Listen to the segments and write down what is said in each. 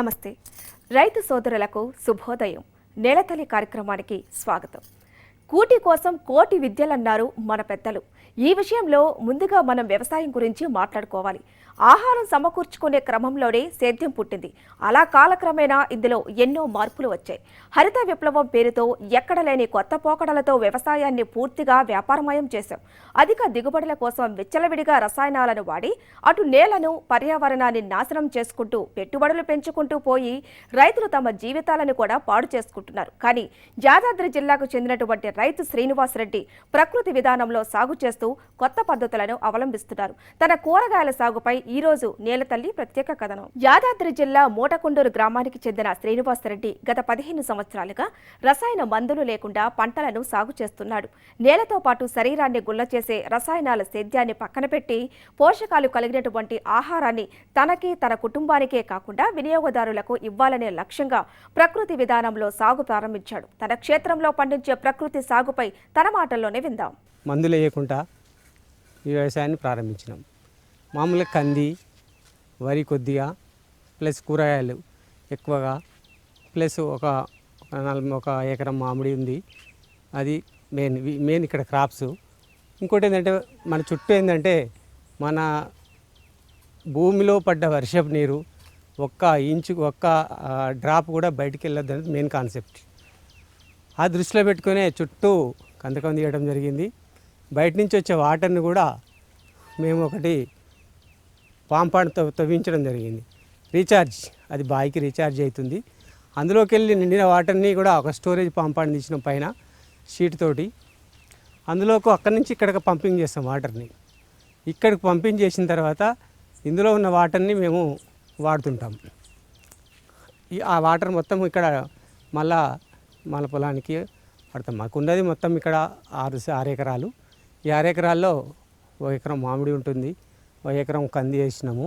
నమస్తే. రైతు సోదరులకు శుభోదయం. నేలతల్లి కార్యక్రమానికి స్వాగతం. కూటి కోసం కోటి విద్యలన్నారు మన పెద్దలు. ఈ విషయంలో ముందుగా మనం వ్యవసాయం గురించి మాట్లాడుకోవాలి. ఆహారం సమకూర్చుకునే క్రమంలోనే సేద్యం పుట్టింది. అలా కాలక్రమేణా ఇందులో ఎన్నో మార్పులు వచ్చాయి. హరిత విప్లవం పేరుతో ఎక్కడ లేని కొత్త పోకడలతో వ్యవసాయాన్ని పూర్తిగా వ్యాపారమయం చేశాం. అధిక దిగుబడుల కోసం విచ్చలవిడిగా రసాయనాలను వాడి అటు నేలను పర్యావరణాన్ని నాశనం చేసుకుంటూ పెట్టుబడులు పెంచుకుంటూ పోయి రైతులు తమ జీవితాలను కూడా పాడు చేసుకుంటున్నారు. కానీ యాదాద్రి జిల్లాకు చెందినటువంటి రైతు శ్రీనివాసరెడ్డి ప్రకృతి విధానంలో సాగు చేస్తూ కొత్త పద్ధతులను అవలంబిస్తున్నారు. తన కూరగాయల సాగుపై ఈ రోజు నేలతల్లి ప్రత్యేక కథనం. యాదాద్రి జిల్లా మూటకొండూరు గ్రామానికి చెందిన శ్రీనివాసరెడ్డి గత పదిహేను సంవత్సరాలుగా రసాయన మందులు లేకుండా పంటలను సాగు చేస్తున్నాడు. నేలతో పాటు శరీరాన్ని గుల్ల చేసే రసాయనాల సేద్యాన్ని పక్కన పెట్టి పోషకాలు కలిగినటువంటి ఆహారాన్ని తనకి తన కుటుంబానికే కాకుండా వినియోగదారులకు ఇవ్వాలనే లక్ష్యంగా ప్రకృతి విధానంలో సాగు ప్రారంభించాడు. తన క్షేత్రంలో పండించే ప్రకృతి సాగుపై తన మాటల్లోనే విందాం. మందులు వేయకుండా ఈ వ్యవసాయాన్ని ప్రారంభించినాం. మామూలుగా కంది వరి కొద్దిగా ప్లస్ కూరగాయలు ఎక్కువగా ప్లస్ ఒక ఒక నలభై ఒక ఎకరం మామిడి ఉంది. అది మెయిన్ మెయిన్ ఇక్కడ క్రాప్స్. ఇంకోటి ఏంటంటే మన చుట్టూ ఏంటంటే మన భూమిలో పడ్డ వర్షపు నీరు ఒక్క ఇంచు ఒక్క డ్రాప్ కూడా బయటికి వెళ్ళొద్దు అనేది మెయిన్ కాన్సెప్ట్. ఆ దృష్టిలో పెట్టుకునే చుట్టూ కందకం తీయడం జరిగింది. బయట నుంచి వచ్చే వాటర్ని కూడా మేము ఒకటి పాంపాడు తవ్వించడం జరిగింది. రీఛార్జ్ అది బాయికి రీఛార్జ్ అవుతుంది అందులోకి వెళ్ళి నిండిన వాటర్ని కూడా ఒక స్టోరేజ్ పాంపాడు తీసిన పైన షీట్ తోటి అందులోకి అక్కడి నుంచి ఇక్కడికి పంపింగ్ చేస్తాం వాటర్ని. ఇక్కడికి పంపింగ్ చేసిన తర్వాత ఇందులో ఉన్న వాటర్ని మేము వాడుతుంటాం. ఈ ఆ వాటర్ మొత్తం ఇక్కడ మళ్ళా మన పొలానికి పడతాం. మాకు ఉన్నది మొత్తం ఇక్కడ ఆరు ఆరు ఎకరాలు. ఈ ఆరు ఎకరాల్లో ఓ ఎకరం మామిడి ఉంటుంది. ఓ ఎకరం కంది వేసినాము.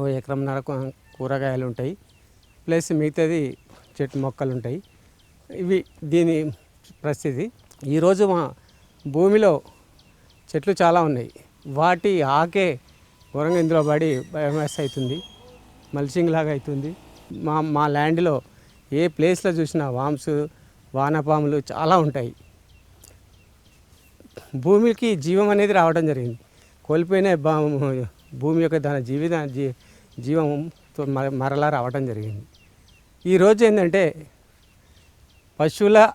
ఓ ఎకరం నరకు కూరగాయలు ఉంటాయి. ప్లస్ మిగతాది చెట్టు మొక్కలు ఉంటాయి. ఇవి దీని పరిస్థితి ఈరోజు మా భూమిలో చెట్లు చాలా ఉన్నాయి. వాటి ఆకే ఘోరంగా ఇందులో పడి బయోమాస్ అవుతుంది. మల్చింగ్ లాగా అవుతుంది. మా మా ల్యాండ్లో ఏ ప్లేస్లో చూసినా వామ్స్ వానపాములు చాలా ఉంటాయి. భూమికి జీవం అనేది రావడం జరిగింది. కోల్పోయిన భూమి యొక్క దాని జీవిత జీ జీవంతో మ- మరలా రావడం జరిగింది. ఈరోజు ఏంటంటే పశువుల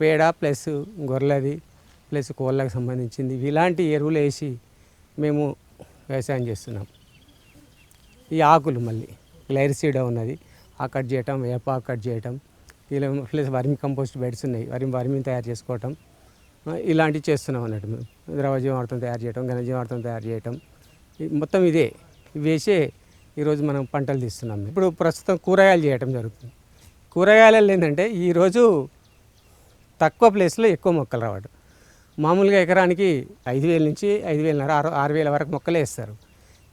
పేడ ప్లస్ గొర్రెలది ప్లస్ కోళ్ళకి సంబంధించింది. ఇలాంటి ఎరువులు వేసి మేము వ్యవసాయం చేస్తున్నాం. ఈ ఆకులు మళ్ళీ గ్లైరిసీడ ఉన్నది. ఆ కట్ చేయటం వేప కట్ చేయటం ఇలా ప్లస్ వర్మి కంపోస్ట్ బెడ్స్ ఉన్నాయి. వరిమి వర్మిని తయారు చేసుకోవటం. ఇలాంటివి చేస్తున్నాం అన్నట్టు. మేము ద్రవజీవార్థం తయారు చేయటం ఘనజీవార్థం తయారు చేయటం. మొత్తం ఇదే. వేసే ఈరోజు మనం పంటలు తీస్తున్నాం. ఇప్పుడు ప్రస్తుతం కూరగాయలు చేయటం జరుగుతుంది. కూరగాయలలో ఏంటంటే ఈరోజు తక్కువ ప్లేస్లో ఎక్కువ మొక్కలు రావడం మామూలుగా ఎకరానికి ఐదు వేల నుంచి ఐదు వేలన్నర ఆరు ఆరు వేల వరకు మొక్కలు వేస్తారు.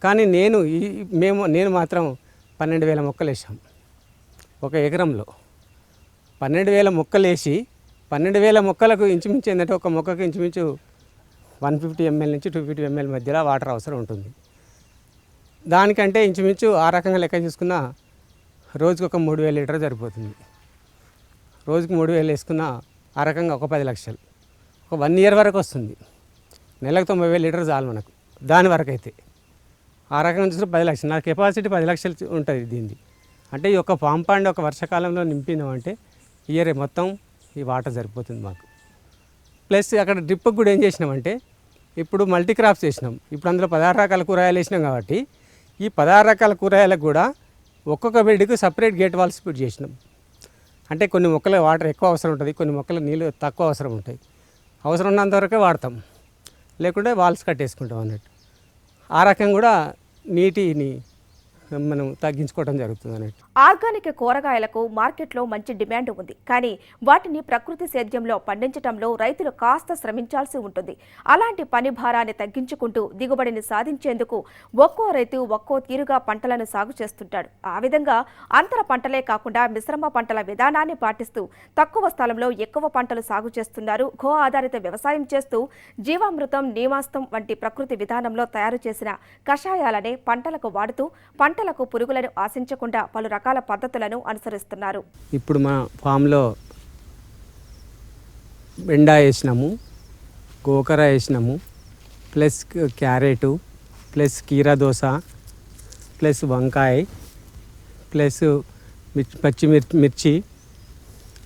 కానీ నేను ఈ మేము నేను మాత్రం పన్నెండు వేల మొక్కలు వేసాం ఒక ఎకరంలో పన్నెండు వేల మొక్కలు వేసి పన్నెండు వేల మొక్కలకు ఇంచుమించు ఏంటంటే ఒక మొక్కకు ఇంచుమించు వన్ ఫిఫ్టీ ఎంఎల్ నుంచి టూ ఫిఫ్టీ ఎంఎల్ మధ్యలో వాటర్ అవసరం ఉంటుంది. దానికంటే ఇంచుమించు ఆ రకంగా లెక్క చూసుకున్న రోజుకు ఒక మూడు వేల లీటర్ సరిపోతుంది. రోజుకు మూడు వేలు వేసుకున్న ఆ రకంగా ఒక పది లక్షలు. ఒక వన్ ఇయర్ వరకు వస్తుంది. నెలకు తొంభై వేల లీటర్ చాలు మనకు. దాని వరకు అయితే ఆ రకంగా చూస్తే పది లక్షలు. నా కెపాసిటీ పది లక్షలు ఉంటుంది దీనిది. అంటే ఈ యొక్క పాంపాండ్ ఒక వర్షాకాలంలో నింపినామంటే ఇయర్ మొత్తం ఈ వాటర్ సరిపోతుంది మాకు. ప్లస్ అక్కడ డ్రిప్కి కూడా ఏం చేసినామంటే ఇప్పుడు మల్టీ క్రాప్స్ వేసినాం ఇప్పుడు అందులో పదహారు రకాల కూరగాయలు వేసినాం కాబట్టి ఈ పదహారు రకాల కూరగాయలకు కూడా ఒక్కొక్క బెడ్కి సపరేట్ గేట్ వాల్స్ ఫిట్ చేసినాం. అంటే కొన్ని మొక్కలు వాటర్ ఎక్కువ అవసరం ఉంటుంది కొన్ని మొక్కలు నీళ్ళు తక్కువ అవసరం ఉంటాయి. అవసరం ఉన్నంత వరకే వాడతాం. లేకుంటే వాల్స్ కట్టేసుకుంటాం అన్నట్టు. ఆ రకం కూడా నీటిని మనం తగ్గించుకోవడం జరుగుతుంది అన్నట్టు. ఆర్గానిక్ కూరగాయలకు మార్కెట్లో మంచి డిమాండ్ ఉంది. కానీ వాటిని ప్రకృతి సేద్యంలో పండించటంలో రైతులు కాస్త శ్రమించాల్సి ఉంటుంది. అలాంటి పని భారాన్ని తగ్గించుకుంటూ దిగుబడిని సాధించేందుకు ఒక్కో రైతు ఒక్కో తీరుగా పంటలను సాగు చేస్తుంటాడు. ఆ విధంగా అంతర పంటలే కాకుండా మిశ్రమ పంటల విధానాన్ని పాటిస్తూ తక్కువ స్థలంలో ఎక్కువ పంటలు సాగు చేస్తున్నారు. గో ఆధారిత వ్యవసాయం చేస్తూ జీవామృతం నీమాస్తం వంటి ప్రకృతి విధానంలో తయారు చేసిన కషాయాలనే పంటలకు వాడుతూ పంట పంటలకు పురుగులను ఆశించకుండా పలు రకాల పద్ధతులను అనుసరిస్తున్నారు. ఇప్పుడు మా ఫామ్లో బెండ వేసినాము గోకర వేసినాము ప్లస్ క్యారెటు ప్లస్ కీరా దోశ ప్లస్ వంకాయ ప్లస్ మిర్చి పచ్చిమిర్చి మిర్చి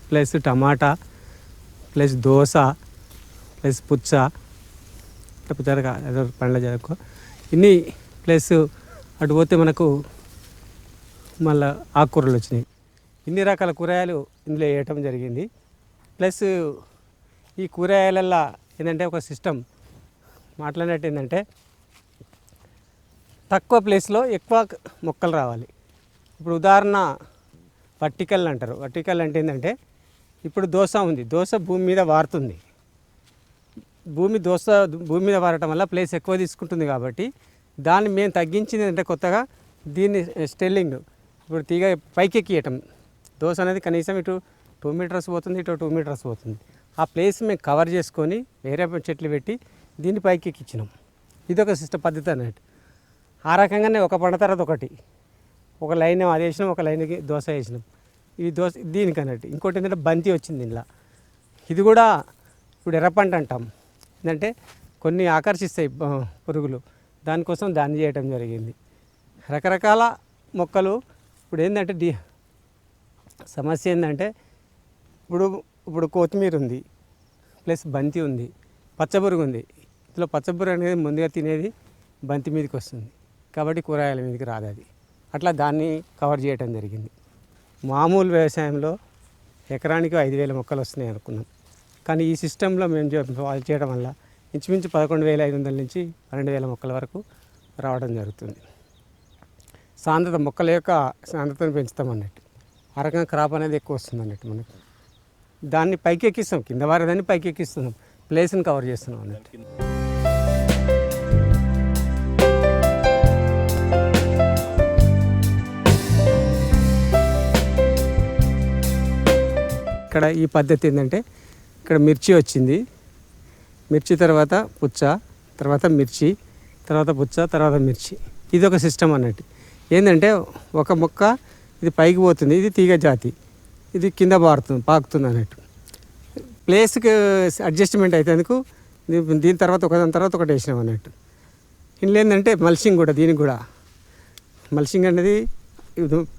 ప్లస్ టమాటా ప్లస్ దోస ప్లస్ పుచ్చ పండ్ల జరుపు ఇన్ని ప్లస్ అటు పోతే మనకు మళ్ళా ఆకుకూరలు వచ్చినాయి. ఇన్ని రకాల కూరగాయలు ఇందులో వేయటం జరిగింది. ప్లస్ ఈ కూరగాయలల్లో ఏంటంటే ఒక సిస్టమ్ మాట్లాడినట్టు ఏంటంటే తక్కువ ప్లేస్లో ఎక్కువ మొక్కలు రావాలి. ఇప్పుడు ఉదాహరణ వర్టికల్ అంటారు. వర్టికల్ అంటే ఏంటంటే ఇప్పుడు దోశ ఉంది. దోశ భూమి మీద వారుతుంది. భూమి దోశ భూమి మీద వారటం వల్ల ప్లేస్ ఎక్కువ తీసుకుంటుంది కాబట్టి దాన్ని మేము తగ్గించింది అంటే కొత్తగా దీన్ని స్టెల్లింగ్. ఇప్పుడు తీగ పైకి ఎక్కియటం దోశ అనేది కనీసం ఇటు టూ మీటర్స్ పోతుంది ఇటు టూ మీటర్స్ పోతుంది. ఆ ప్లేస్ మేము కవర్ చేసుకొని వేరే చెట్లు పెట్టి దీన్ని పైకి ఎక్కించినాం ఇది ఒక సిస్టమ్ పద్ధతి అన్నట్టు. ఆ రకంగానే ఒక పంట తర్వాత ఒకటి. ఒక లైన్ అది వేసినాం ఒక లైన్కి దోశ వేసినాం. ఈ దోశ దీనికి అన్నట్టు. ఇంకోటి ఏంటంటే బంతి వచ్చింది ఇంట్లో ఇది కూడా ఇప్పుడు ఎర్రపంట అంటాం. ఏంటంటే కొన్ని ఆకర్షిస్తాయి పురుగులు. దానికోసం దాన్ని చేయటం జరిగింది. రకరకాల మొక్కలు ఇప్పుడు ఏంటంటే డి సమస్య ఏంటంటే ఇప్పుడు ఇప్పుడు కొత్తిమీర ఉంది ప్లస్ బంతి ఉంది పచ్చబురుగు ఉంది. ఇందులో పచ్చబురుగు అనేది ముందుగా తినేది బంతి మీదకి వస్తుంది. కాబట్టి కూరగాయల మీదకి రాదు అది. అట్లా దాన్ని కవర్ చేయటం జరిగింది. మామూలు వ్యవసాయంలో ఎకరానికి ఐదు వేల మొక్కలు వస్తున్నాయి అనుకున్నాం. కానీ ఈ సిస్టంలో మేము వాళ్ళు చేయడం వల్ల ఇంచుమించు పదకొండు వేల ఐదు వందల నుంచి పన్నెండు వేల మొక్కల వరకు రావడం జరుగుతుంది. సాంద్రత మొక్కల యొక్క సాంద్రతను పెంచుతాం అన్నట్టు. ఆ రకంగా క్రాప్ అనేది ఎక్కువ వస్తుంది అన్నట్టు మనకి. దాన్ని పైకి ఎక్కిస్తాం కింద వారేదాన్ని పైకి ఎక్కిస్తున్నాం ప్లేస్ని కవర్ చేస్తున్నాం అన్నట్టు. ఇక్కడ ఈ పద్ధతి ఏంటంటే ఇక్కడ మిర్చి వచ్చింది. మిర్చి తర్వాత పుచ్చ తర్వాత మిర్చి తర్వాత పుచ్చ తర్వాత మిర్చి. ఇది ఒక సిస్టమ్ అన్నట్టు. ఏంటంటే ఒక మొక్క ఇది పైకి పోతుంది ఇది తీగ జాతి. ఇది కింద పారుతుంది పాకుతుంది అన్నట్టు. ప్లేస్కి అడ్జస్ట్మెంట్ అయితేందుకు దీని తర్వాత ఒక దాని తర్వాత ఒకటి వేసినాం అన్నట్టు. ఇందులో ఏంటంటే మల్చింగ్ కూడా దీనికి కూడా. మల్సింగ్ అనేది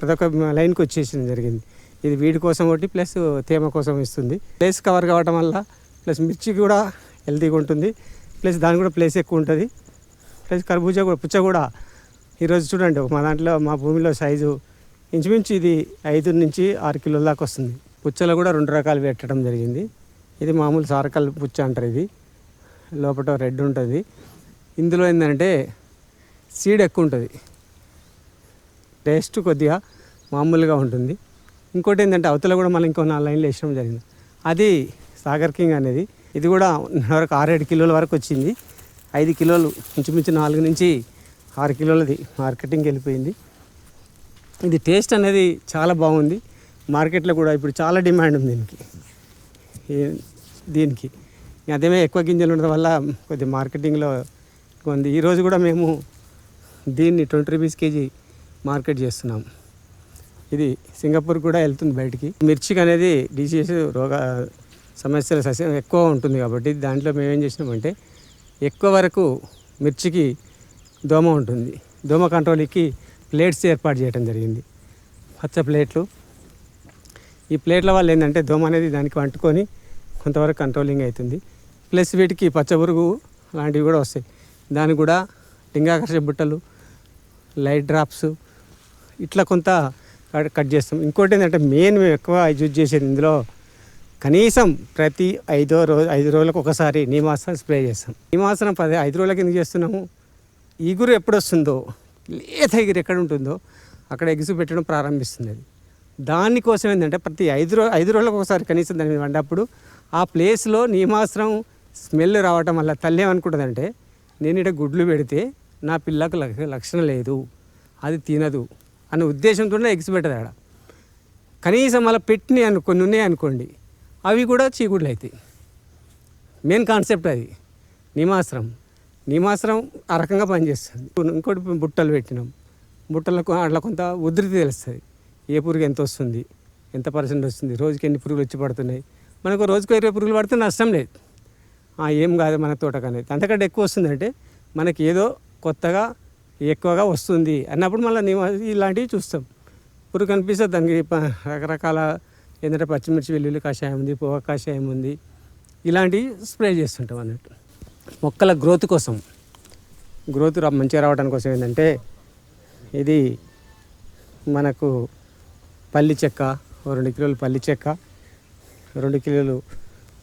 ప్రతి ఒక్క లైన్కి వచ్చేసింది జరిగింది. ఇది వీడి కోసం ఒకటి ప్లస్ తేమ కోసం ఇస్తుంది. ప్లేస్ కవర్ కావటం వల్ల ప్లస్ మిర్చి కూడా హెల్తీగా ఉంటుంది. ప్లస్ దాని కూడా ప్లేస్ ఎక్కువ ఉంటుంది. ప్లస్ కర్బూజా కూడా పుచ్చ కూడా ఈరోజు చూడండి మా దాంట్లో మా భూమిలో సైజు ఇంచుమించు ఇది ఐదు నుంచి ఆరు కిలోల దాకా వస్తుంది. పుచ్చలో కూడా రెండు రకాలు పెట్టడం జరిగింది. ఇది మామూలు సారకల్ పుచ్చ అంటారు ఇది. లోపల రెడ్ ఉంటుంది. ఇందులో ఏంటంటే సీడ్ ఎక్కువ ఉంటుంది. టేస్ట్ కొద్దిగా మామూలుగా ఉంటుంది. ఇంకోటి ఏంటంటే అవతల కూడా మనం ఇంకో నాలుగు లైన్లు వేసడం జరిగింది. అది సాగర్ కింగ్ అనేది ఇది కూడా వరకు ఆరేడు కిలోల వరకు వచ్చింది. ఐదు కిలోలు ఇంచుమించు నాలుగు నుంచి ఆరు కిలోలది మార్కెటింగ్కి వెళ్ళిపోయింది. ఇది టేస్ట్ అనేది చాలా బాగుంది. మార్కెట్లో కూడా ఇప్పుడు చాలా డిమాండ్ ఉంది దీనికి. దీనికి. అదేమే ఎక్కువ గింజలు ఉండడం వల్ల కొద్ది మార్కెటింగ్లో ఉంది ఈరోజు కూడా మేము దీన్ని ట్వంటీ రూపీస్ కేజీ మార్కెట్ చేస్తున్నాం. ఇది సింగపూర్ కూడా వెళ్తుంది బయటికి. మిర్చికి అనేది డిసీజ్ రోగ సమస్యల సస్యం ఎక్కువ ఉంటుంది కాబట్టి దాంట్లో మేము ఏం చేసినామంటే ఎక్కువ వరకు మిర్చికి దోమ ఉంటుంది. దోమ కంట్రోల్కి ప్లేట్స్ ఏర్పాటు చేయడం జరిగింది. పచ్చ ప్లేట్లు. ఈ ప్లేట్ల వల్ల ఏంటంటే దోమ అనేది దానికి అంటుకొని కొంతవరకు కంట్రోలింగ్ అవుతుంది. ప్లస్ వీటికి పచ్చబురుగు లాంటివి కూడా వస్తాయి. దానికి కూడా లింగాకర్ష బుట్టలు లైట్ డ్రాప్స్ ఇట్లా కొంత కట్- కట్ చేస్తాం. ఇంకోటి ఏంటంటే మెయిన్ మేము ఎక్కువ యూజ్ చేసేది ఇందులో కనీసం ప్రతి ఐదో రోజు ఐదు రోజులకు ఒకసారి నీమాసనం స్ప్రే చేస్తాం. నీమాసనం పది ఐదు రోజులకి ఎందుకు చేస్తున్నాము? ఈగురు ఎప్పుడు వస్తుందో లేత ఎగురు ఎక్కడ ఉంటుందో అక్కడ ఎగుసు పెట్టడం ప్రారంభిస్తుంది అది. దానికోసం ఏంటంటే ప్రతి ఐదు రోజు ఐదు రోజులకు ఒకసారి కనీసం దాన్ని మీద వండప్పుడు ఆ ప్లేస్లో నీమాసనం స్మెల్ రావటం వల్ల తల్లి ఏమనుకుంటుందంటే నేను ఇక్కడ గుడ్లు పెడితే నా పిల్లకు లక్షణం లేదు అది తినదు అనే ఉద్దేశంతో ఎగ్స్ పెట్టదు ఆడ కనీసం అలా పెట్టినాయి అను కొన్ని ఉన్నాయి అనుకోండి అవి కూడా చీకుడులు అవుతాయి. మెయిన్ కాన్సెప్ట్ అది. నిమాశ్రం. నిమాశ్రం ఆ రకంగా పనిచేస్తుంది. ఇంకోటి బుట్టలు పెట్టినాం. బుట్టలకు అట్లా కొంత ఉధృతి తెలుస్తుంది. ఏ పురుగు ఎంత వస్తుంది? ఎంత పర్సెంట్ వస్తుంది? రోజుకి ఎన్ని పురుగులు వచ్చి పడుతున్నాయి? మనకు రోజుకు ఇరవై పురుగులు పడితే నష్టం లేదు. ఏం కాదు మన తోటకు అనేది. అంతకంటే ఎక్కువ వస్తుందంటే మనకి ఏదో కొత్తగా ఎక్కువగా వస్తుంది అన్నప్పుడు మళ్ళీ ఇలాంటివి చూస్తాం. పురుగు కనిపిస్తే దానికి రకరకాల ఏంటంటే పచ్చిమిర్చి వెల్లుల్లి కషాయం ఉంది పొగ కషాయం ఉంది. ఇలాంటివి స్ప్రే చేస్తుంటాం అన్నట్టు. మొక్కల గ్రోత్ కోసం. గ్రోత్ మంచిగా రావడానికి కోసం ఏంటంటే ఇది మనకు పల్లి చెక్క రెండు కిలోలు పల్లి చెక్క రెండు కిలోలు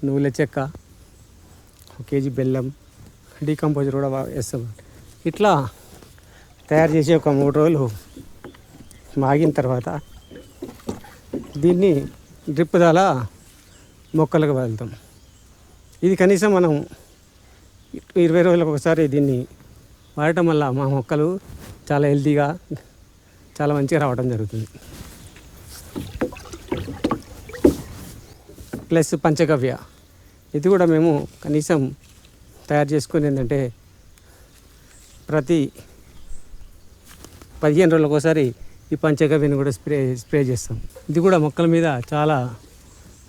నువ్వుల చెక్క ఒక కేజీ బెల్లం డీకంపోజర్ కూడా వేస్తాం. ఇట్లా తయారు చేసి ఒక మూడు రోజులు మాగిన తర్వాత దీన్ని డ్రిప్ ద్వారా మొక్కలకు వెళ్తాం ఇది కనీసం మనం ఇరవై రోజులకు ఒకసారి దీన్ని వాడటం వల్ల మా మొక్కలు చాలా హెల్తీగా చాలా మంచిగా రావడం జరుగుతుంది. ప్లస్ పంచగవ్య. ఇది కూడా మేము కనీసం తయారు చేసుకుని ఏంటంటే ప్రతి పదిహేను రోజులకు ఒకసారి ఈ పంచగవ్యను కూడా స్ప్రే స్ప్రే చేస్తాం. ఇది కూడా మొక్కల మీద చాలా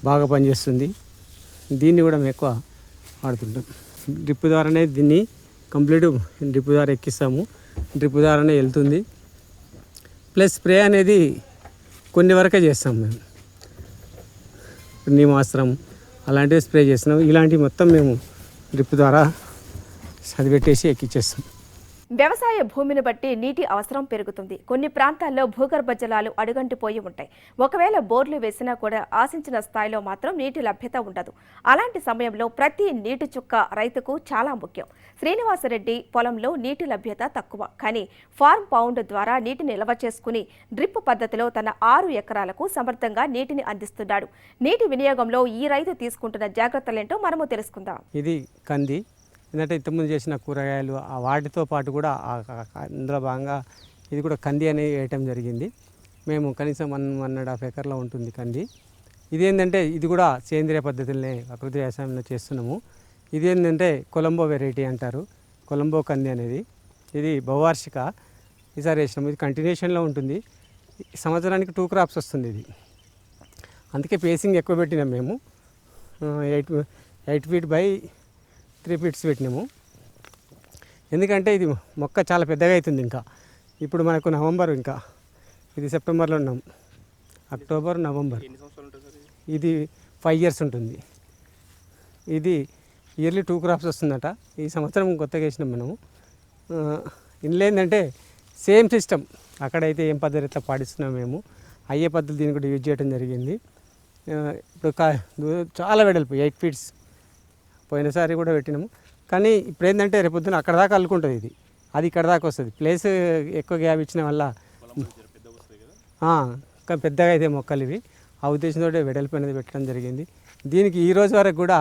బాగా పనిచేస్తుంది. దీన్ని కూడా మేము ఎక్కువ వాడుతుంటాం. డ్రిప్ ద్వారానే దీన్ని కంప్లీట్ డ్రిప్ ద్వారా ఎక్కిస్తాము. డ్రిప్ ద్వారానే వెళ్తుంది. ప్లస్ స్ప్రే అనేది కొన్ని వరకే చేస్తాం మేము. నీమాస్త్రం అలాంటివి స్ప్రే చేస్తున్నాం. ఇలాంటివి మొత్తం మేము డ్రిప్ ద్వారా చదిపెట్టేసి ఎక్కిచ్చేస్తాం. వ్యవసాయ భూమిని బట్టి నీటి అవసరం పెరుగుతుంది. కొన్ని ప్రాంతాల్లో భూగర్భ జలాలు అడుగంటిపోయి ఉంటాయి. ఒకవేళ బోర్లు వేసినా కూడా ఆశించిన స్థాయిలో మాత్రం నీటి లభ్యత ఉండదు. అలాంటి సమయంలో ప్రతి నీటి చుక్క రైతుకు చాలా ముఖ్యం. శ్రీనివాసరెడ్డి పొలంలో నీటి లభ్యత తక్కువ. కానీ ఫార్మ్ పౌండ్ ద్వారా నీటిని నిల్వ చేసుకుని డ్రిప్ పద్ధతిలో తన ఆరు ఎకరాలకు సమర్థంగా నీటిని అందిస్తున్నాడు. నీటి వినియోగంలో ఈ రైతు తీసుకుంటున్న జాగ్రత్తలేంటో మనము తెలుసుకుందాం. ఇది కంది. ఎందుకంటే ఇంతకుముందు చేసిన కూరగాయలు ఆ వాటితో పాటు కూడా అందులో భాగంగా ఇది కూడా కంది అనేది వేయటం జరిగింది. మేము కనీసం వన్ వన్ అండ్ హాఫ్ ఎకర్లో ఉంటుంది కంది. ఇది ఏంటంటే ఇది కూడా సేంద్రియ పద్ధతులనే ప్రకృతి వ్యవసాయంలో చేస్తున్నాము. ఇది ఏంటంటే కొలంబో వెరైటీ అంటారు కొలంబో కంది అనేది. ఇది బహువార్షిక ఈసారి వేసినాము ఇది కంటిన్యూషన్లో ఉంటుంది. సంవత్సరానికి టూ క్రాప్స్ వస్తుంది ఇది. అందుకే పేసింగ్ ఎక్కువ పెట్టినాం మేము. Eight eight feet by three feets పెట్టినాము ఎందుకంటే ఇది మొక్క చాలా పెద్దగా అవుతుంది ఇంకా. ఇప్పుడు మనకు నవంబర్ ఇంకా. ఇది సెప్టెంబర్లో ఉన్నాం. October November. ఇది? ఫైవ్ ఇయర్స్ ఉంటుంది. ఇది ఇయర్లీ టూ క్రాప్స్ వస్తుందట. ఈ సంవత్సరం కొత్తగా వేసినాం మనము. ఇందులో ఏంటంటే సేమ్ సిస్టమ్ అక్కడైతే ఏం పద్ధతి ఎట్లా పాటిస్తున్నాం మేము. అయ్యే పద్ధతి దీన్ని కూడా యూజ్ చేయడం జరిగింది. ఇప్పుడు కా చాలా వెడల్పు ఎయిట్ ఫీట్స్ పోయినసారి కూడా పెట్టినాము. కానీ ఇప్పుడు ఏంటంటే రేపొద్దున అక్కడ దాకా అల్లుకుంటుంది ఇది. అది ఇక్కడ దాకా వస్తుంది. ప్లేస్ ఎక్కువ గ్యాప్ ఇచ్చిన వల్ల పెద్దగా అయితే మొక్కలు ఇవి. ఆ ఉద్దేశంతో వెడల్పోయినది పెట్టడం జరిగింది. దీనికి ఈ రోజు వరకు కూడా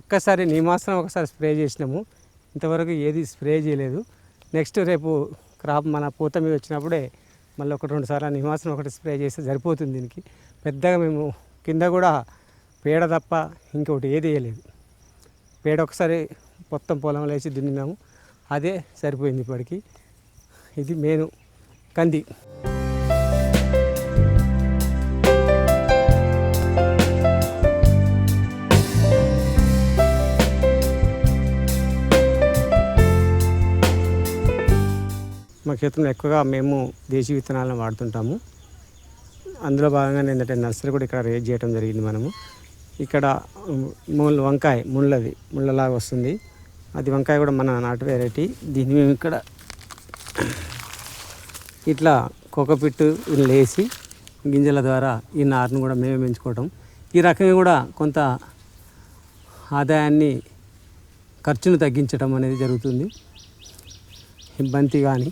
ఒక్కసారి నీమాసనం ఒకసారి స్ప్రే చేసినాము. ఇంతవరకు ఏది స్ప్రే చేయలేదు. నెక్స్ట్ రేపు క్రాప్ మన పూత మీద వచ్చినప్పుడే మళ్ళీ ఒకటి రెండు సార్లు నిమాసం ఒకటి స్ప్రే చేస్తే సరిపోతుంది దీనికి. పెద్దగా మేము కింద కూడా పేడ తప్ప ఇంకొకటి ఏది వేయలేదు. పేడ ఒకసారి మొత్తం పొలంలో వేసి దున్నినాము. అదే సరిపోయింది ఇప్పటికి. ఇది మెయిన్ కంది. మా క్షేత్రంలో ఎక్కువగా మేము దేశీ విత్తనాలను వాడుతుంటాము. అందులో భాగంగా ఏంటంటే నర్సరీ కూడా ఇక్కడ రేజ్ చేయడం జరిగింది మనము. ఇక్కడ ముళ్ళ వంకాయ ముళ్ళది ముళ్ళలాగా వస్తుంది. అది వంకాయ కూడా మన నాటు వెరైటీ. దీన్ని మేము ఇక్కడ ఇట్లా కొకపిట్టు లేసి గింజల ద్వారా ఈ నారును కూడా మేమే పెంచుకోవటం. ఈ రకంగా కూడా కొంత ఆదాయాన్ని ఖర్చును తగ్గించడం అనేది జరుగుతుంది. బంతి కానీ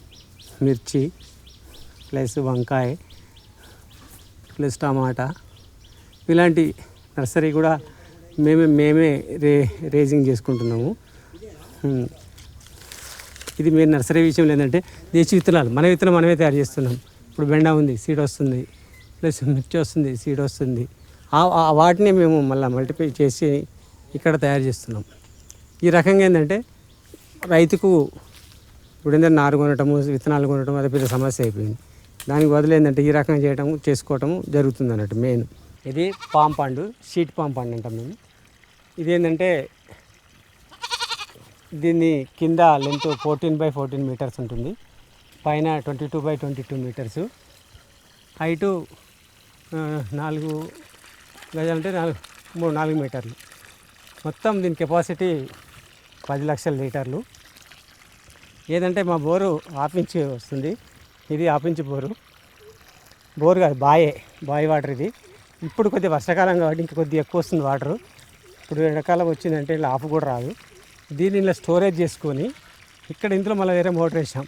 మిర్చి ప్లస్ వంకాయ ప్లస్ టమాటా ఇలాంటి నర్సరీ కూడా మేమే మేమే రే రేజింగ్ చేసుకుంటున్నాము. ఇది మీరు నర్సరీ విషయం ఏంటంటే దేశీ విత్తనాలు మన విత్తనం మనమే తయారు చేస్తున్నాం. ఇప్పుడు బెండ ఉంది సీడ్ వస్తుంది ప్లస్ మిర్చి వస్తుంది సీడ్ వస్తుంది. ఆ- వాటిని మేము మళ్ళీ మల్టిప్లై చేసి ఇక్కడ తయారు చేస్తున్నాం. ఈ రకంగా ఏంటంటే రైతుకు ఇప్పుడు ఏంటంటే నారు కొనటము విత్తనాలు కొనటం అది పెద్ద సమస్య అయిపోయింది. దానికి బదులు ఏంటంటే ఈ రకంగా చేయటం చేసుకోవటం జరుగుతుంది అన్నట్టు మెయిన్. ఇది పామ్ పండు షీట్ పామ్ పండు అంటాం మేము. ఇది ఏంటంటే దీన్ని కింద length fourteen by fourteen metres ఉంటుంది. పైన twenty two by twenty two metres. Height నాలుగు గజాలంటే నాలుగు మూడు నాలుగు మీటర్లు. మొత్తం దీని కెపాసిటీ పది లక్షల లీటర్లు. ఏదంటే మా బోరు ఆపించి వస్తుంది. ఇది ఆపించి బోరు. బోరు కాదు బాయే బాయ్ వాటర్ ఇది. ఇప్పుడు కొద్దిగా వర్షాకాలం కాబట్టి ఇంకా కొద్దిగా ఎక్కువ వస్తుంది వాటర్. ఇప్పుడు ఎండాకాలం వచ్చిందంటే ఇలా ఆఫ్ కూడా రాదు. దీన్ని ఇలా స్టోరేజ్ చేసుకొని ఇక్కడ ఇందులో మళ్ళీ వేరే మోటార్ వేసాం.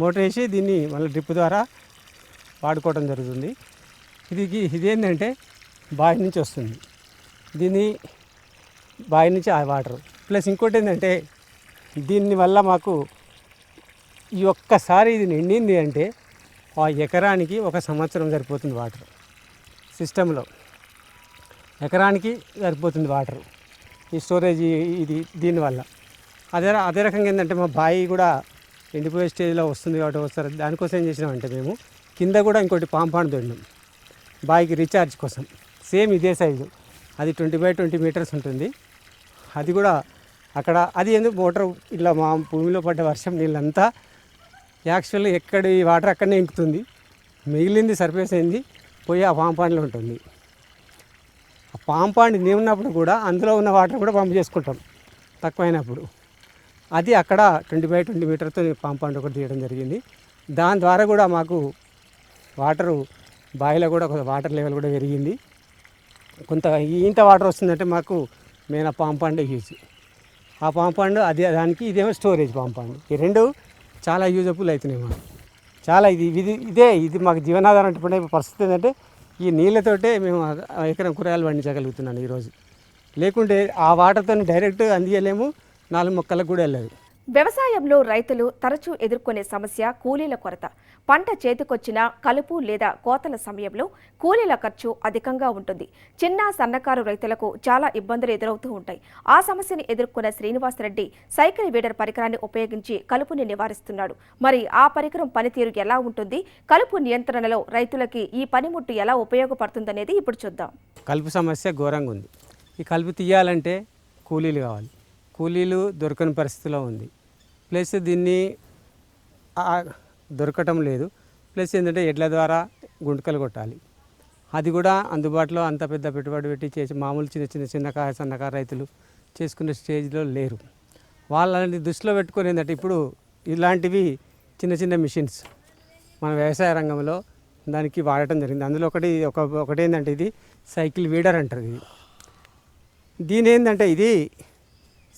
మోటార్ వేసి దీన్ని మళ్ళీ డ్రిప్ ద్వారా వాడుకోవడం జరుగుతుంది. ఇది ఇదేంటంటే బావి నుంచి వస్తుంది. దీన్ని బావి నుంచి ఆ వాటర్. ప్లస్ ఇంకోటి ఏంటంటే దీన్ని వల్ల మాకు ఈ ఒక్కసారి ఇది నిండింది అంటే ఆ ఎకరానికి ఒక సంవత్సరం సరిపోతుంది వాటర్. సిస్టంలో ఎకరానికి సరిపోతుంది వాటర్. ఈ స్టోరేజ్ ఇది దీనివల్ల. అదే అదే రకంగా ఏంటంటే మా బావి కూడా ఎండిపోయే స్టేజ్లో వస్తుంది కాబట్టి వస్తారు దానికోసం ఏం చేసినామంటే మేము కింద కూడా ఇంకోటి పాంపాండ్ దొడినాం బావికి రీఛార్జ్ కోసం. సేమ్ ఇదే సైజు. అది ట్వంటీ బై ట్వంటీ మీటర్స్ ఉంటుంది. అది కూడా అక్కడ అది ఎందుకు మోటార్ ఇట్లా మా భూమిలో పడ్డ వర్షం నీళ్ళంతా యాక్చువల్లీ ఎక్కడి వాటర్ అక్కడనే ఇంకుతుంది. మిగిలింది సర్ఫేస్ అయింది. పోయి ఆ పాంపాండ్లో ఉంటుంది. ఆ పాంపాండ్ నీవున్నప్పుడు కూడా అందులో ఉన్న వాటర్ కూడా పంప్ చేసుకుంటాం తక్కువైనప్పుడు. అది అక్కడ ట్వంటీ బై ట్వంటీ మీటర్తో పాంపాండ్ ఒకటి తీయడం జరిగింది. దాని ద్వారా కూడా మాకు వాటరు బావిలో కూడా కొంత వాటర్ లెవెల్ కూడా పెరిగింది. కొంత ఇంత వాటర్ వస్తుందంటే మాకు మెయిన్ ఆ పాంపాండ్ యూజ్. ఆ పాంపాండ్ అది దానికి ఇదేమో స్టోరేజ్ పాంపాండ్ ఈ రెండు చాలా యూజఫుల్ అవుతున్నాయి మాకు చాలా ఇది ఇది ఇదే ఇది మాకు జీవనాధారం పడే పరిస్థితి ఏంటంటే ఈ నీళ్ళతోటే మేము ఎకరం కూరగాయలు పండించగలుగుతున్నాను ఈరోజు. లేకుంటే ఆ వాటర్తో డైరెక్ట్ అందియలేము నాలుగు మొక్కలకు కూడా వెళ్ళదు వ్యవసాయంలో రైతులు తరచూ ఎదుర్కొనే సమస్య కూలీల కొరత. పంట చేతికొచ్చిన కలుపు లేదా కోతల సమయంలో కూలీల ఖర్చు అధికంగా ఉంటుంది. చిన్న సన్నకారు రైతులకు చాలా ఇబ్బందులు ఎదురవుతూ ఉంటాయి. ఆ సమస్యని ఎదుర్కొన్న శ్రీనివాసరెడ్డి సైకిల్ వీడర్ పరికరాన్ని ఉపయోగించి కలుపుని నివారిస్తున్నాడు. మరి ఆ పరికరం పనితీరు ఎలా ఉంటుంది? కలుపు నియంత్రణలో రైతులకి ఈ పనిముట్టు ఎలా ఉపయోగపడుతుందనేది ఇప్పుడు చూద్దాం. కలుపు సమస్య ఘోరంగా ఉంది. ఈ కలుపు తీయాలంటే కూలీలు కావాలి. కూలీలు దొరకని పరిస్థితిలో ఉంది. ప్లస్ దీన్ని దొరకటం లేదు. ప్లస్ ఏంటంటే ఎడ్ల ద్వారా గుంటకలు కొట్టాలి. అది కూడా అందుబాటులో అంత పెద్ద పెట్టుబడి పెట్టి చేసి మామూలు చిన్న చిన్న చిన్నకాయ సన్నకారు రైతులు చేసుకునే స్టేజ్లో లేరు. వాళ్ళని దృష్టిలో పెట్టుకొని ఏంటంటే ఇప్పుడు ఇలాంటివి చిన్న చిన్న మిషన్స్ మన వ్యవసాయ రంగంలో దానికి వాడటం జరిగింది. అందులో ఒకటి ఒక ఒకటి ఏంటంటే ఇది సైకిల్ వీడర్ అంటారు ఇది. దీని ఏంటంటే ఇది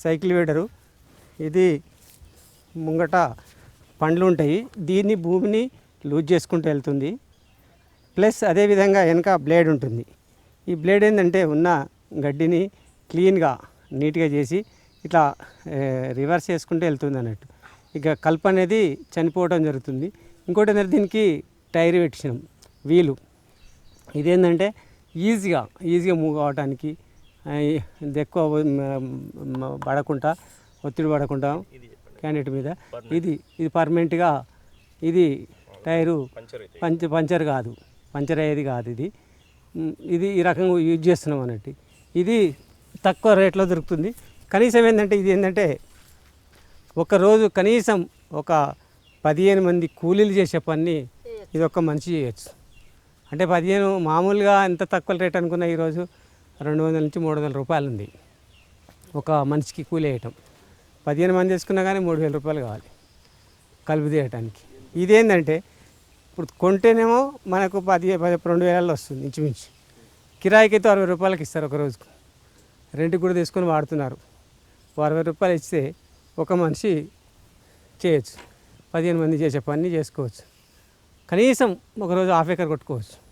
సైకిల్ వీడరు. ఇది ముంగట పండ్లు ఉంటాయి. దీన్ని భూమిని లూజ్ చేసుకుంటూ వెళ్తుంది. ప్లస్ అదేవిధంగా వెనక బ్లేడ్ ఉంటుంది. ఈ బ్లేడ్ ఏంటంటే ఉన్న గడ్డిని క్లీన్గా నీట్గా చేసి ఇట్లా రివర్స్ చేసుకుంటూ వెళ్తుంది అన్నట్టు. ఇక కల్ప అనేది చనిపోవడం జరుగుతుంది. ఇంకోటి ఏంటంటే దీనికి టైర్ పెట్టినాం. వీలు. ఇదేంటంటే ఈజీగా ఈజీగా మూవ్ అవడానికి ఇది ఎక్కువ పడకుండా ఒత్తిడి పడకుండా క్యాండిడేట్ మీద. ఇది ఇది పర్మనెంట్గా ఇది టైరు పంచ పంచర్ కాదు. పంచర్ అయ్యేది కాదు ఇది. ఇది ఈ రకంగా యూజ్ చేస్తున్నాం అన్నట్టు. ఇది తక్కువ రేట్లో దొరుకుతుంది. కనీసం ఏంటంటే ఇది ఏంటంటే ఒక రోజు కనీసం ఒక పదిహేను మంది కూలీలు చేసే పని ఇది ఒక మనిషి చేయొచ్చు. అంటే పదిహేను మామూలుగా ఎంత తక్కువ రేట్ అనుకున్నా ఈరోజు రెండు వందల నుంచి మూడు వందల రూపాయలు ఉంది ఒక మనిషికి కూలి వేయటం. పదిహేను మంది వేసుకున్నా కానీ మూడు వేల రూపాయలు కావాలి కలుపు తీయటానికి. ఇదేంటంటే ఇప్పుడు కొంటేనేమో మనకు పది పది రెండు వేలలో వస్తుంది ఇంచుమించు. కిరాయికి అయితే అరవై రూపాయలకి ఇస్తారు ఒక రోజుకు. రెంట్కి కూడా తీసుకొని వాడుతున్నారు. అరవై రూపాయలు ఇస్తే ఒక మనిషి చేయొచ్చు. పదిహేను మంది చేసే పని చేసుకోవచ్చు. కనీసం ఒకరోజు హాఫ్ ఎకర్ కొట్టుకోవచ్చు.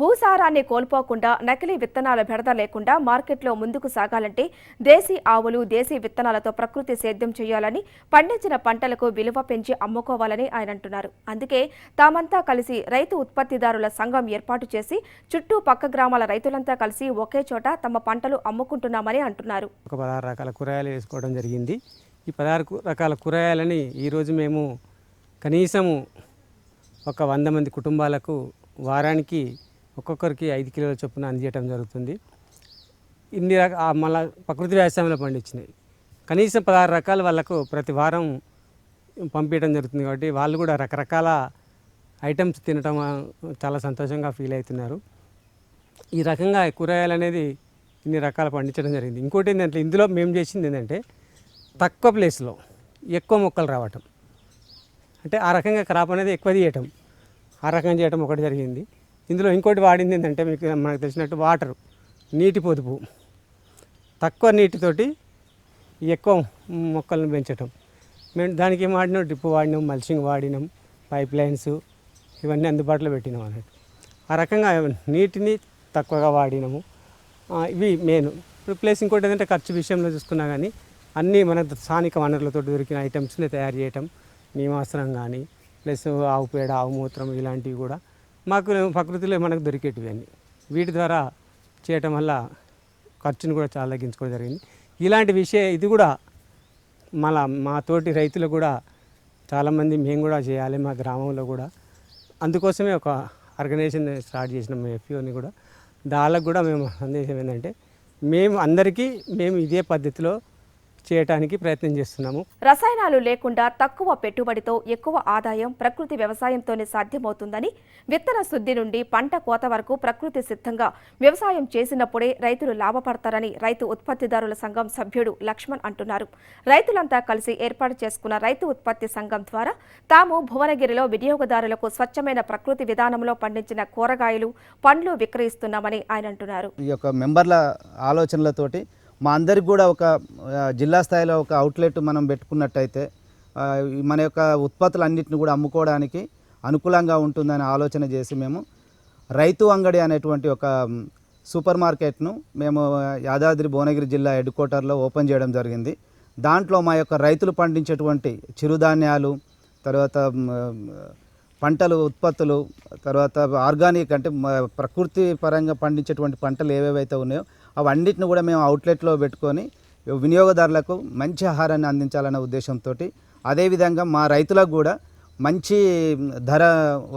భూసారాన్ని కోల్పోకుండా నకిలీ విత్తనాల బెడద లేకుండా మార్కెట్లో ముందుకు సాగాలంటే దేశీ ఆవులు దేశీ విత్తనాలతో ప్రకృతి సేద్యం చేయాలని పండించిన పంటలకు విలువ పెంచి అమ్ముకోవాలని ఆయన అంటున్నారు. అందుకే తామంతా కలిసి రైతు ఉత్పత్తిదారుల సంఘం ఏర్పాటు చేసి చుట్టూ పక్క గ్రామాల రైతులంతా కలిసి ఒకే చోట తమ పంటలు అమ్ముకుంటున్నామని అంటున్నారు. ఒక పదహారు రకాల కూరగాయలు వేసుకోవడం జరిగింది. ఈ పదహారు రకాల కూరగాయలని ఈరోజు మేము కనీసము ఒక వంద మంది కుటుంబాలకు వారానికి ఒక్కొక్కరికి ఐదు కిలోల చొప్పున అందించడం జరుగుతుంది. ఇన్ని రక మళ్ళా ప్రకృతి వ్యవసాయంలో పండించినాయి కనీసం పదహారు రకాలు వాళ్ళకు ప్రతి వారం పంపించడం జరుగుతుంది కాబట్టి వాళ్ళు కూడా రకరకాల ఐటమ్స్ తినటం చాలా సంతోషంగా ఫీల్ అవుతున్నారు. ఈ రకంగా కూరగాయలు అనేది ఇన్ని రకాలు పండించడం జరిగింది. ఇంకోటి ఏంటంటే ఇందులో మేము చేసింది ఏంటంటే తక్కువ ప్లేస్లో ఎక్కువ మొక్కలు రావటం. అంటే ఆ రకంగా క్రాప్ అనేది ఎక్కువ తీయటం. ఆ రకంగా చేయటం ఒకటి జరిగింది. ఇందులో ఇంకోటి వాడింది ఏంటంటే మీకు మనకు తెలిసినట్టు వాటర్ నీటి పొదుపు. తక్కువ నీటితోటి ఎక్కువ మొక్కలను పెంచటం. మేము దానికి ఏం వాడినాం? డ్రిప్ వాడినాం మల్చింగ్ వాడినాం పైప్ లైన్స్ ఇవన్నీ అందుబాటులో పెట్టినాం అన్నట్టు. ఆ రకంగా నీటిని తక్కువగా వాడినాము. ఇవి మెయిన్ ఇప్పుడు ప్లస్ ఇంకోటి ఏంటంటే ఖర్చు విషయంలో చూసుకున్నా కానీ అన్నీ మన స్థానిక వనరులతో దొరికిన ఐటమ్స్ని తయారు చేయటం నియమాసనం కానీ ప్లస్ ఆవు పేడ ఆవు మూత్రం ఇలాంటివి కూడా మాకు ప్రకృతిలో మనకు దొరికేటివి అన్నీ. వీటి ద్వారా చేయటం వల్ల ఖర్చును కూడా చాలా తగ్గించుకోవడం జరిగింది. ఇలాంటి విషయం ఇది కూడా మళ్ళా మా తోటి రైతులు కూడా చాలామంది మేము కూడా చేయాలి మా గ్రామంలో కూడా. అందుకోసమే ఒక ఆర్గనైజేషన్ స్టార్ట్ చేసినాం ఎఫ్ఓని కూడా. దానికి కూడా మేము సందేశం ఏంటంటే మేము అందరికీ మేము ఇదే పద్ధతిలో చేయటానికి ప్రయత్నం చేస్తున్నాము. రసాయనాలు లేకుండా తక్కువ పెట్టుబడితో ఎక్కువ ఆదాయం ప్రకృతి వ్యవసాయంతోనే సాధ్యమవుతుందని విత్తన శుద్ధి నుండి పంట కోత వరకు ప్రకృతి సిద్ధంగా వ్యవసాయం చేసినప్పుడే రైతులు లాభపడతారని రైతు ఉత్పత్తిదారుల సంఘం సభ్యుడు లక్ష్మణ్ అంటున్నారు. రైతులంతా కలిసి ఏర్పాటు చేసుకున్న రైతు ఉత్పత్తి సంఘం ద్వారా తాము భువనగిరిలో వినియోగదారులకు స్వచ్ఛమైన ప్రకృతి విధానంలో పండించిన కూరగాయలు పండ్లు విక్రయిస్తున్నామని ఆయన అంటున్నారు. ఈ యొక్క మెంబర్ల ఆలోచనలతోటి మా అందరికి కూడా ఒక జిల్లా స్థాయిలో ఒక అవుట్లెట్ మనం పెట్టుకున్నట్టయితే మన యొక్క ఉత్పత్తులన్నింటిని కూడా అమ్ముకోవడానికి అనుకూలంగా ఉంటుందని ఆలోచన చేసి మేము రైతు అంగడి అనేటువంటి ఒక సూపర్ మార్కెట్ను మేము యాదాద్రి భువనగిరి జిల్లా హెడ్ క్వార్టర్లో ఓపెన్ చేయడం జరిగింది. దాంట్లో మా యొక్క రైతులు పండించేటువంటి చిరుధాన్యాలు తర్వాత పంటలు ఉత్పత్తులు తర్వాత ఆర్గానిక్ అంటే ప్రకృతి పరంగా పండించేటువంటి పంటలు ఏవేవైతే ఉన్నాయో అవన్నిటిని కూడా మేము అవుట్లెట్లో పెట్టుకొని వినియోగదారులకు మంచి ఆహారాన్ని అందించాలనే ఉద్దేశంతో అదేవిధంగా మా రైతులకు కూడా మంచి ధర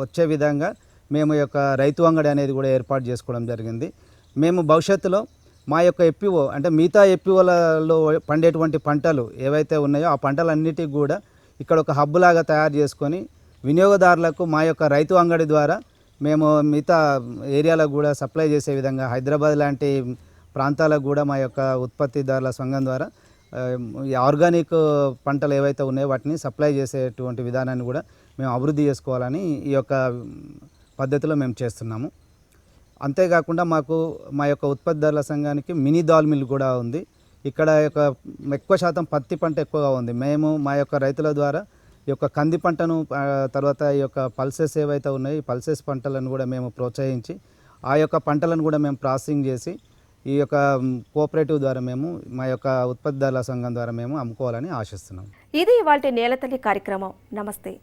వచ్చే విధంగా మేము యొక్క రైతు అంగడి అనేది కూడా ఏర్పాటు చేసుకోవడం జరిగింది. మేము భవిష్యత్తులో మా యొక్క ఎప్పిఓ అంటే మిగతా ఎప్పిఓలలో పండేటువంటి పంటలు ఏవైతే ఉన్నాయో ఆ పంటలన్నిటికి కూడా ఇక్కడ ఒక హబ్ లాగా తయారు చేసుకొని వినియోగదారులకు మా యొక్క రైతు అంగడి ద్వారా మేము మిగతా ఏరియాలకు కూడా సప్లై చేసే విధంగా హైదరాబాద్ లాంటి ప్రాంతాలకు కూడా మా యొక్క ఉత్పత్తిదారుల సంఘం ద్వారా ఈ ఆర్గానిక్ పంటలు ఏవైతే ఉన్నాయో వాటిని సప్లై చేసేటువంటి విధానాన్ని కూడా మేము అభివృద్ధి చేసుకోవాలని ఈ యొక్క పద్ధతిలో మేము చేస్తున్నాము. అంతేకాకుండా మాకు మా యొక్క ఉత్పత్తిదారుల సంఘానికి మినీ దాల్ మిల్ కూడా ఉంది. ఇక్కడ యొక్క ఎక్కువ శాతం పత్తి పంట ఎక్కువగా ఉంది. మేము మా యొక్క రైతుల ద్వారా ఈ యొక్క కంది పంటను తర్వాత ఈ యొక్క పల్సెస్ ఏవైతే ఉన్నాయో ఈ పల్సెస్ పంటలను కూడా మేము ప్రోత్సహించి ఆ యొక్క పంటలను కూడా మేము ప్రాసెసింగ్ చేసి ఈ యొక్క కోఆపరేటివ్ ద్వారా మేము మా యొక్క ఉత్పత్తిదారుల సంఘం ద్వారా మేము అమ్ముకోవాలని ఆశిస్తున్నాం. ఇది ఇవాళ నేలతల్లి కార్యక్రమం. నమస్తే.